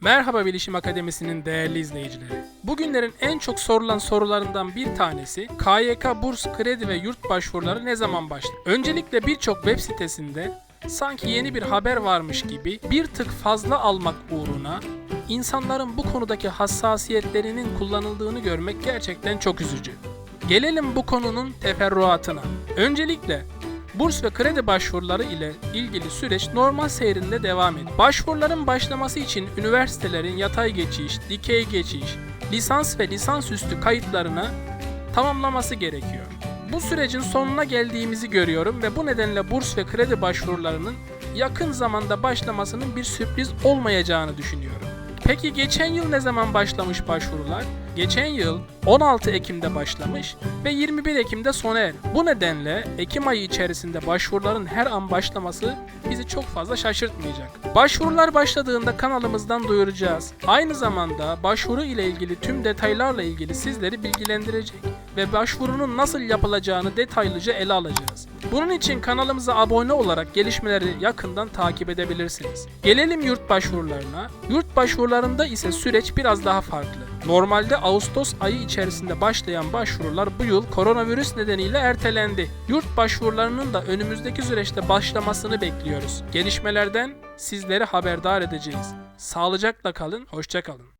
Merhaba Bilişim Akademisi'nin değerli izleyicileri. Bugünlerin en çok sorulan sorularından bir tanesi KYK burs, kredi ve yurt başvuruları ne zaman başlar? Öncelikle birçok web sitesinde sanki yeni bir haber varmış gibi bir tık fazla almak uğruna insanların bu konudaki hassasiyetlerinin kullanıldığını görmek gerçekten çok üzücü. Gelelim bu konunun teferruatına. Öncelikle Burs ve kredi başvuruları ile ilgili süreç normal seyrinde devam ediyor. Başvuruların başlaması için üniversitelerin yatay geçiş, dikey geçiş, lisans ve lisansüstü kayıtlarını tamamlaması gerekiyor. Bu sürecin sonuna geldiğimizi görüyorum ve bu nedenle burs ve kredi başvurularının yakın zamanda başlamasının bir sürpriz olmayacağını düşünüyorum. Peki geçen yıl ne zaman başlamış başvurular? Geçen yıl 16 Ekim'de başlamış ve 21 Ekim'de sona erdi. Bu nedenle Ekim ayı içerisinde başvuruların her an başlaması bizi çok fazla şaşırtmayacak. Başvurular başladığında kanalımızdan duyuracağız. Aynı zamanda başvuru ile ilgili tüm detaylarla ilgili sizleri bilgilendirecek ve başvurunun nasıl yapılacağını detaylıca ele alacağız. Bunun için kanalımıza abone olarak gelişmeleri yakından takip edebilirsiniz. Gelelim yurt başvurularına. Yurt başvurularında ise süreç biraz daha farklı. Normalde Ağustos ayı içerisinde başlayan başvurular bu yıl koronavirüs nedeniyle ertelendi. Yurt başvurularının da önümüzdeki süreçte başlamasını bekliyoruz. Gelişmelerden sizleri haberdar edeceğiz. Sağlıcakla kalın, hoşça kalın.